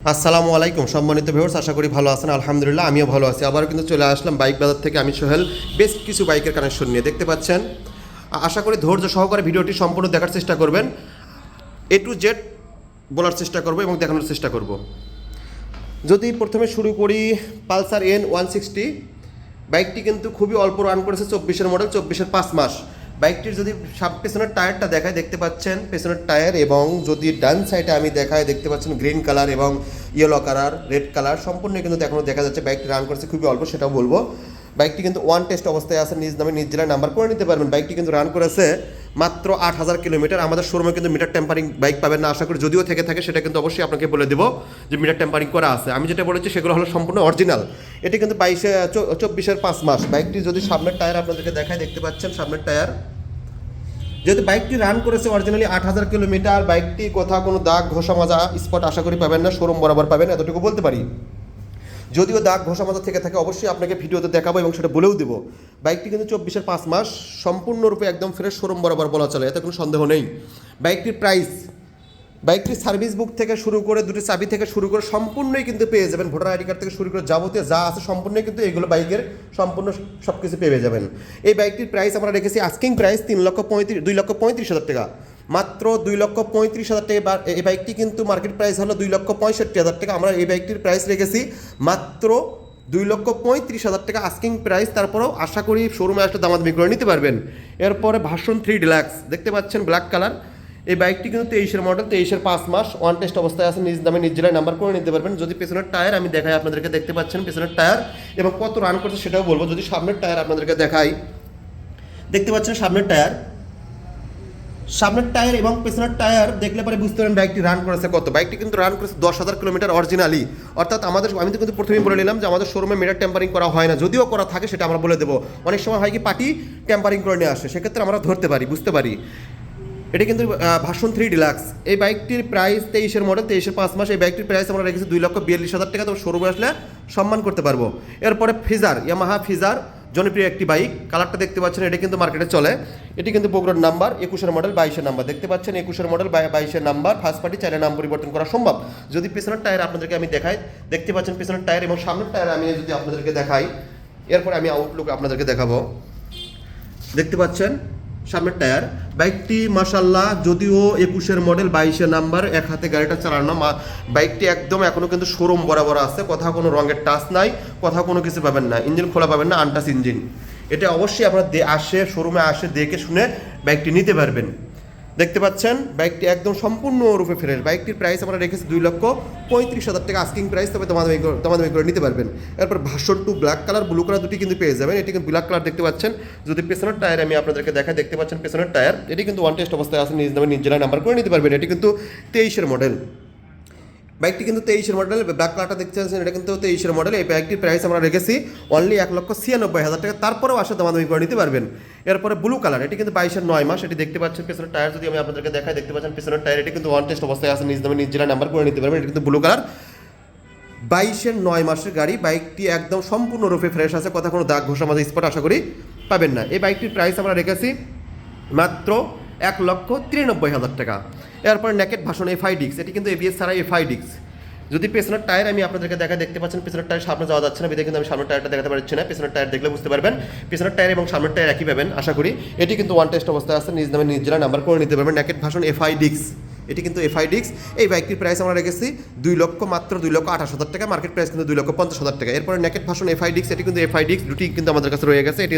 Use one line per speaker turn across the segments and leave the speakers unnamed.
আসসালামু আলাইকুম, সম্মানিত ভিউয়ার্স আশা করি ভালো আছেন, আলহামদুলিল্লাহ, আমিও ভালো আছি। আবার কিন্তু চলে আসলাম বাইক বাজার থেকে। আমি সোহেল, বেশ কিছু বাইকের কানেকশন নিয়ে, দেখতে পাচ্ছেন? আশা করি ধৈর্য সহকারে ভিডিওটি সম্পূর্ণ দেখার চেষ্টা করবেন। এ টু জেড বলার চেষ্টা করব এবং দেখানোর চেষ্টা করব। যদি প্রথমে শুরু করি, পালসার এন ওয়ান সিক্সটি বাইকটি কিন্তু খুবই অল্প রান করেছে, চব্বিশের মডেল চব্বিশের পাঁচ মাস। বাইকটির যদি পেছনের টায়ারটা দেখায়, দেখতে পাচ্ছেন পেছনের টায়ার এবং যদি ডান সাইডে আমি দেখায় দেখতে পাচ্ছেন গ্রিন কালার এবং ইয়েলো কালার রেড কালার সম্পূর্ণ কিন্তু এখনও দেখা যাচ্ছে। বাইকটি রান করছে, খুবই অল্প, সেটাও বলব। বাইকটি কিন্তু ওয়ান টেস্ট অবস্থায় আছে, নিজ নামে নিজ জেলায় নাম্বার করে নিতে পারবেন। বাইকটি কিন্তু রান করেছে মাত্র আট হাজার কিলোমিটার। আমাদের শোরুমে কিন্তু মিটার টেম্পারিং বাইক পাবেন না, আশা করি যদিও থেকে থাকে, সেটা কিন্তু অবশ্যই আপনাকে বলে দেবো যে মিটার টেম্পারিং করা আছে। আমি যেটা বলেছি, সেগুলো হলো সম্পূর্ণ অরিজিনাল এটি কিন্তু বাইশে চব্বিশের পাঁচ মাস। বাইকটি যদি সামনের টায়ার আপনাদেরকে দেখায়, দেখতে পাচ্ছেন সামনের টায়ার যেহেতু বাইকটি রান করেছে অরিজিনালি আট হাজার কিলোমিটার, বাইকটি কোথাও কোনো দাগ, ঘষা মাজা স্পট আশা করি পাবেন না শোরুম বরাবর পাবেন, এতটুকু বলতে পারি। যদিও দাগ ঘষা মাজা থেকে থাকে, অবশ্যই আপনাকে ভিডিওতে দেখাবো এবং সেটা বলেও দেবো। বাইকটি কিন্তু চব্বিশের পাঁচ মাস সম্পূর্ণরূপে একদম ফ্রেশ শোরুম বরাবর বলা চলে, এতে কোনো সন্দেহ নেই। বাইকটির প্রাইস বাইকটির সার্ভিস বুক থেকে শুরু করে, দুটি চাবি থেকে শুরু করে সম্পূর্ণই কিন্তু পেয়ে যাবেন। ভোটার আইডি কার্ড থেকে শুরু করে যাবতীয় যা আছে সম্পূর্ণই কিন্তু এগুলো বাইকের সম্পূর্ণ সব কিছু পেয়ে যাবেন। এই বাইকটির প্রাইস আমরা রেখেছি আস্কিং প্রাইস তিন লক্ষ পঁয়ত্রিশ, দুই লক্ষ পঁয়ত্রিশ হাজার টাকা। মাত্র দুই লক্ষ পঁয়ত্রিশ হাজার টাকা। এই বাইকটি কিন্তু মার্কেট প্রাইস হলো দুই লক্ষ পঁয়ষট্টি হাজার টাকা। আমরা এই বাইকটির প্রাইস রেখেছি মাত্র দুই লক্ষ পঁয়ত্রিশ হাজার টাকা। আস্কিং প্রাইস তারপরেও আশা করি শোরুমে আসলে দামাদামি করে নিতে পারবেন। এরপরে ভার্সন থ্রি ডিলাক্স দেখতে পাচ্ছেন ব্ল্যাক কালার এই বাইকটি কিন্তু তেইশের মডেল তেইশের পাঁচ মাস। ওয়ান টেস্ট অবস্থায় আছে, নিজ দামে, নিজ জেলায় নাম্বার করে নিতে পারবেন। যদি পেছনের টায়ার আমি দেখাই আপনাদেরকে, দেখতে পাচ্ছেন পেছনের টায়ার এবং কত রান করছে সেটাও বলব। যদি সামনের টায়ার আপনাদেরকে দেখাই, দেখতে পাচ্ছেন সামনের টায়ার সামনের টায়ার এবং পেছনের টায়ার দেখলে পরে বুঝতে পারেন বাইকটি রান করেছে কত। বাইকটি কিন্তু রান করেছে দশ হাজার কিলোমিটার অরিজিনালি অর্থাৎ আমাদের আমি তো কিন্তু প্রথমেই বলে নিলাম যে আমাদের শোরুমে মিটার টেম্পারিং করা হয় না। যদিও করা থাকে, সেটা আমরা বলে দেবো। অনেক সময় হয় কি, পার্টি টেম্পারিং করে নিয়ে আসে। সেক্ষেত্রে আমরা ধরতে পারি, বুঝতে পারি। এটা কিন্তু ভাষণ থ্রি ডিলাক্স এই বাইকটির প্রাইস তেইশের মডেল তেইশের পাঁচ মাস, এই বাইকটির প্রাইস আমরা রেখেছি দুই লক্ষ বিয়াল্লিশ হাজার টাকা। তো শোরুমে আসলে সম্মান করতে পারব। এরপরে ফিজার ইয়ামাহা ফিজার জনপ্রিয় একটি বাইক, কালারটা দেখতে পাচ্ছেন, এটা কিন্তু মার্কেটে চলে। এটি কিন্তু বগুড়ার নাম্বার, একুশের মডেল বাইশের নাম্বার। দেখতে পাচ্ছেন, একুশের মডেল বাইশের নাম্বার ফার্স্ট পার্টি চাইলে নাম পরিবর্তন করা সম্ভব। যদি পেছনের টায়ার আপনাদেরকে আমি দেখাই, দেখতে পাচ্ছেন পেছনের টায়ার এবং সামনের টায়ার আমি যদি আপনাদেরকে দেখাই, এরপরে আমি আউটলুক আপনাদেরকে দেখাবো। দেখতে পাচ্ছেন সামনের টায়ার। বাইকটি মাসাল্লাহ যদিও একুশের মডেল, বাইশে নাম্বার, এক হাতে গাড়িটা চালানো বাইকটি একদম এখনও কিন্তু শোরুম বরাবর আছে। কোথাও কোনো রঙের টাচ নাই, কোথাও কোনো কিছু পাবেন না। ইঞ্জিন খোলা পাবেন না আনটাস ইঞ্জিন। এটা অবশ্যই আপনারা আসে, শোরুমে আসে, দেখে শুনে বাইকটি নিতে পারবেন। দেখতে পাচ্ছেন বাইকটি একদম সম্পূর্ণ রূপে ফ্রেশ বাইকটির প্রাইস আমরা রেখেছি দুই লক্ষ পঁয়ত্রিশ হাজার টাকা আস্কিং প্রাইস তবে তোমাদের তোমাদের করে নিতে পারবেন। এরপর ভাষণ two black colour blue colour দুটি কিন্তু পেয়ে যাবেন। এটি কিন্তু ব্ল্যাক কালার দেখতে পাচ্ছেন। যদি পেছনের টায়ার আমি আপনাদেরকে দেখাই, দেখতে পাচ্ছেন পেছনের টায়ার এটি কিন্তু ওয়ান টেস্ট অবস্থায় আছে, নিজ নামে নিজেরা নাম্বার করে নিতে পারবেন। এটি কিন্তু তেইশের মডেল বাইকটি কিন্তু তেইশের মডেল ব্ল্যাক কালারটা দেখতে পাচ্ছেন এটা কিন্তু তেইশের মডেল এই বাইকটির প্রাইস আমরা রেখেছি অনলি এক লক্ষ ছিয়ানব্বই হাজার টাকা। তারপরেও আসে দামাদামি করে নিতে পারবেন। এরপরে ব্লু কালার এটি কিন্তু বাইশের নয় মাস। এটি দেখতে পাচ্ছেন পেছনের টায়ার যদি আমি আপনাদেরকে দেখাই, দেখতে পাচ্ছেন পেছনের টায়ার এটি কিন্তু ওয়ান টেস্ট অবস্থায় আছে, নিজ নিজ জেলায় নাম্বার করে নিতে পারবেন। এটি কিন্তু ব্লু কালার বাইশের নয় মাসের গাড়ি, বাইকটি একদম সম্পূর্ণরূপে ফ্রেশ আছে, কথা কোনো দাগ ঘষা মাঝে স্পট আশা করি পাবেন না। এই বাইকটির প্রাইস আমরা রেখেছি মাত্র এক লক্ষ তিরানব্বই হাজার টাকা। এরপর নেকেট ভাষণ এফআই ডিক্স এটি কিন্তু এবিএস ছাড়া এফআই ডিক্স যদি পেছনের টায়ার আমি আপনাদেরকে দেখা দেখতে পাচ্ছেন, পেছনের টায়ার সামনে যাওয়া যাচ্ছে না কিন্তু আমি সামনের টায়ারটা দেখাতে পারছি না। পেছনের টায়ার দেখলে বুঝতে পারবেন, পেছনের টায়ার এবং সামনের টায়ার একই পাবেন, আশা করি। এটি কিন্তু ওয়ান টেস্ট অবস্থায় আছে, নিজ নামে নিজ জেলা নাম্বার করে নিতে পারবেন নেকেট ভাষণ এফআই ডিক্স এটি কিন্তু এফআইডিক্স এই বাইকটির প্রাইস আমরা রেখেছি দুই লক্ষ মাত্র দুই লক্ষ আঠাশ হাজার টাকা মার্কেট প্রাইস কিন্তু দুই লক্ষ পঞ্চাশ হাজার টাকা। এরপরে নেকেট ভাষণ এফআই ডিক্স এটি কিন্তু এফআইডিক্স দুটি কিন্তু আমাদের কাছে রয়ে গেছে। এটি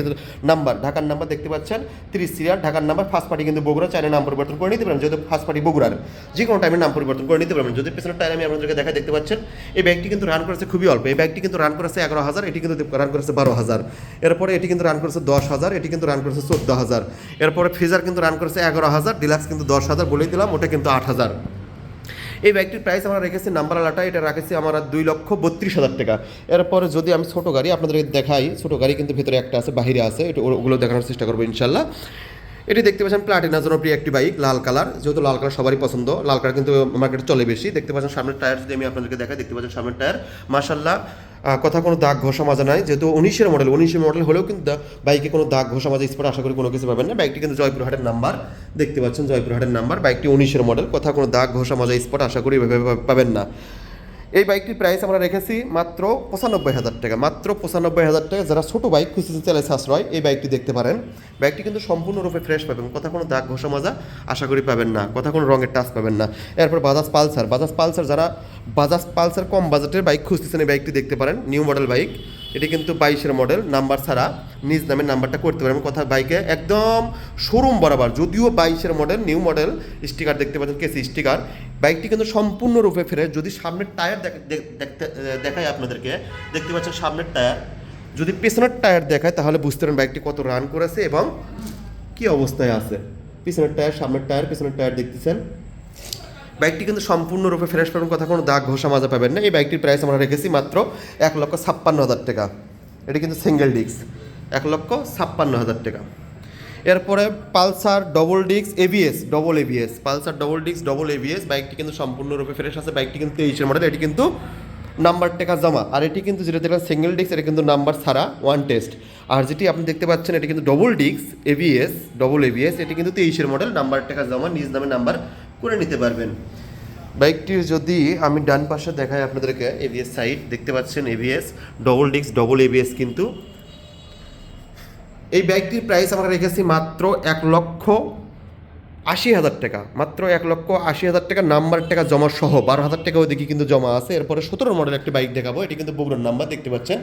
নাম্বার ঢাকার নাম্বার দেখতে পাচ্ছেন, তিরিশ সিরিয়াল, ঢাকার নাম্বার ফার্স্ট পার্টি কিন্তু বগুড়া, চাইলে নাম পরিবর্তন করে নিতে পারেন। যেহেতু ফার্স্ট পার্টি বগুড়ার যে কোনো টাইমে নাম পরিবর্তন করে নিতে পারবেন। যদি পেছনের টাইম আমি আপনাদেরকে দেখা দেখতে পাচ্ছেন, এই ব্যাগটি কিন্তু রান করেছে খুবই অল্প। এই ব্যাগটি কিন্তু রান করেছে এগারো হাজার, এটি কিন্তু রান করেছে বারো হাজার। এরপরে এটি কিন্তু রান করেছে দশ হাজার, এটি কিন্তু রান করেছে চোদ্দ হাজার। এরপরে ফ্রিজার কিন্তু রান করেছে এগারো হাজার ডিলাক্স কিন্তু দশ হাজার বলেই দিলাম, ওটা কিন্তু আট হাজার। এই বাইকটির প্রাইস আমরা রেখেছি নাম্বার আলাটা এটা রাখেছি আমরা দুই লক্ষ বত্রিশ হাজার টাকা। এরপরে যদি আমি ছোটো গাড়ি আপনাদেরকে দেখাই, ছোটো গাড়ি কিন্তু ভিতরে একটা আছে, বাহিরে আছে, এটা ওগুলো দেখানোর চেষ্টা করব ইনশাল্লাহ। এটি দেখতে পাচ্ছেন প্লাটিনা জনপ্রিয় একটি বাইক লাল কালার যেহেতু লাল কালার সবারই পছন্দ, লাল কালার কিন্তু মার্কেটে চলে বেশি। দেখতে পাচ্ছেন সামনের টায়ার যদি আমি আপনাদেরকে দেখাই, দেখতে পাচ্ছেন সামনের টায়ার মার্শাল্লাহ কথা কোনো দাগ ঘষা মাজা নাই। যেহেতু উনিশের মডেল উনিশের মডেল হলেও কিন্তু বাইকে কোনো দাগ ঘষা মাজা স্পট আশা করি কোনো কিছু পাবেন না। বাইকটি কিন্তু জয়পুরহাটের নাম্বার দেখতে পাচ্ছেন জয়পুরহাটের নাম্বার বাইকটি উনিশের মডেল কথা কোনো দাগ ঘষা মাজা স্পট আশা করি পাবেন না। এই বাইকটির প্রাইস আমরা রেখেছি মাত্র পঁচানব্বই হাজার টাকা। মাত্র পঁচানব্বই হাজার টাকা যারা ছোটো বাইক খুশি চালে সাশ্রয়, এই বাইকটি দেখতে পারেন। বাইকটি কিন্তু সম্পূর্ণরূপে ফ্রেশ পাবেন। কথা কোনো দাগ, ঘষা, মাজা আশা করি পাবেন না। কথা কোনো রঙের টাচ পাবেন না। এরপর বাজাজ পালসার বাজাজ পালসার যারা বাজাজ পালসার কম বাজেটের বাইক খুঁজতেছেন এই বাইকটি দেখতে পারেন। নিউ মডেল বাইক এটি কিন্তু বাইশের মডেল নাম্বার ছাড়া নিজ নামের নাম্বারটা করতে পারেন। কথা বাইকে একদম শোরুম বরাবর, যদিও বাইশের মডেল নিউ মডেল স্টিকার দেখতে পাচ্ছেন কেসি স্টিকার বাইকটি কিন্তু সম্পূর্ণরূপে ফেরে, যদি সামনের টায়ার দেখ- দেখ- দেখতে দেখায় আপনাদেরকে। দেখতে পাচ্ছেন সামনের টায়ার যদি পেছনের টায়ার দেখায়, তাহলে বুঝতে পারেন বাইকটি কত রান করেছে এবং কি অবস্থায় আছে। পিছনের টায়ার সামনের টায়ার পিছনের টায়ার দেখতেছেন। বাইকটি কিন্তু সম্পূর্ণরূপে ফ্রেশ পাবেন, কথা কোনো দাগ ঘষা মাজা পাবেন না। এই বাইকটির প্রাইস আমরা রেখেছি মাত্র এক লক্ষ ছাপ্পান্ন হাজার টাকা। এটি কিন্তু সিঙ্গেল ডিস্ক এক লক্ষ ছাপ্পান্ন হাজার টাকা। এরপরে Pulsar double disc ABS double ABS Pulsar double disc double ABS বাইকটি কিন্তু সম্পূর্ণরূপে ফ্রেশ আছে, বাইকটি কিন্তু তেইশের মডেল এটি কিন্তু নাম্বার টাকা জমা। আর এটি কিন্তু যেটা দেখলাম সিঙ্গেল ডিস্ক এটা কিন্তু নাম্বার ছাড়া ওয়ান টেস্ট আর যেটি আপনি দেখতে পাচ্ছেন, এটি কিন্তু double disc ABS double ABS এটি কিন্তু তেইশের মডেল নাম্বার টাকা জমা, নিজ নামে নাম্বার করে নিতে পারবেন। বাইকটির যদি আমি ডান পাশে দেখাই আপনাদেরকে এভিএস সাইড দেখতে পাচ্ছেন ABS double disc double ABS কিন্তু। এই বাইকটির প্রাইস আমরা রেখেছি মাত্র এক লক্ষ আশি হাজার টাকা। মাত্র এক লক্ষ আশি হাজার টাকা নাম্বার টাকা জমা সহ, বারো হাজার টাকা ওইদিকে কিন্তু জমা আছে। এরপরে সতেরো মডেল একটি বাইক দেখাবো। এটি কিন্তু বগুড়ার নাম্বার দেখতে পাচ্ছেন।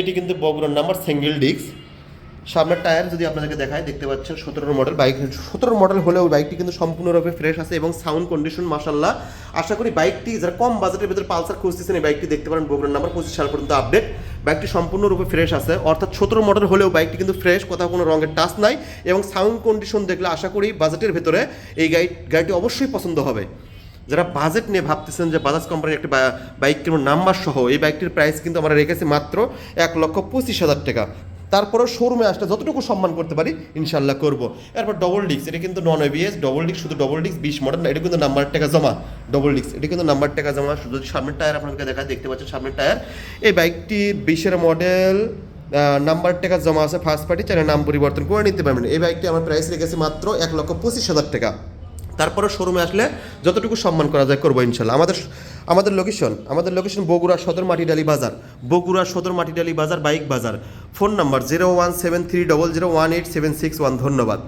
এটি কিন্তু বগুড়ার নাম্বার সিঙ্গেল ডিস্ক সামনের টায়ার যদি আপনাদেরকে দেখায় দেখতে পাচ্ছেন সতেরো মডেল বাইক সতেরো মডেল হলেও বাইকটি কিন্তু সম্পূর্ণরূপে ফ্রেশ আছে এবং সাউন্ড কন্ডিশন মাসাল্লাহ আশা করি বাইকটি যারা কম বাজেটের ভিতরে পালসার খুঁজতেছেন, এই বাইকটি দেখতে পারেন বগুড়ার নাম্বার পঁচিশ সাল পর্যন্ত আপডেট বাইকটি সম্পূর্ণরূপে ফ্রেশ আছে। অর্থাৎ সতেরো মডেল হলেও বাইকটি কিন্তু ফ্রেশ কোথাও কোনো রঙের টাচ নাই এবং সাউন্ড কন্ডিশন দেখলে আশা করি বাজেটের ভেতরে এই গাড়ি গাড়িটি অবশ্যই পছন্দ হবে। যারা বাজেট নিয়ে ভাবতেছেন যে বাজাজ কোম্পানির একটি বাইক কিনুন নাম্বার সহ এই বাইকটির প্রাইস কিন্তু আমরা রেখেছি মাত্র এক লক্ষ পঁচিশ হাজার টাকা। তারপরেও শোরুমে আসলে যতটুকু সম্মান করতে পারি ইনশাল্লাহ করব। এরপর ডবল ডিস্ক এটা কিন্তু নন এবিএস ডবল ডিস্ক শুধু ডবল ডিস্ক বিশ মডেল এটা কিন্তু নাম্বার টাকা জমা ডবল ডিস্ক এটা কিন্তু নাম্বার টাকা জমা। শুধু সামনের টায়ার আপনাদেরকে দেখা দেখতে পাচ্ছেন সামনের টায়ার এই বাইকটি বিশের মডেল নাম্বার টাকা জমা আছে ফার্স্ট পার্টি চাইলে নাম পরিবর্তন করে নিতে পারবেন। এই বাইকটি আমার প্রাইস রেখেছি মাত্র এক লক্ষ পঁচিশ হাজার টাকা। তারপরে শোরুমে আসলে যতটুকু সম্মান করা যায় করব ইনশাল্লাহ আমাদের আমাদের লোকেশন আমাদের লোকেশন বগুড়া সদর মাটিডালি বাজার। বগুড়া সদর মাটিডালি বাজার, বাইক বাজার। Phone number zero one seven three double zero one eight seven six one ধন্যবাদ।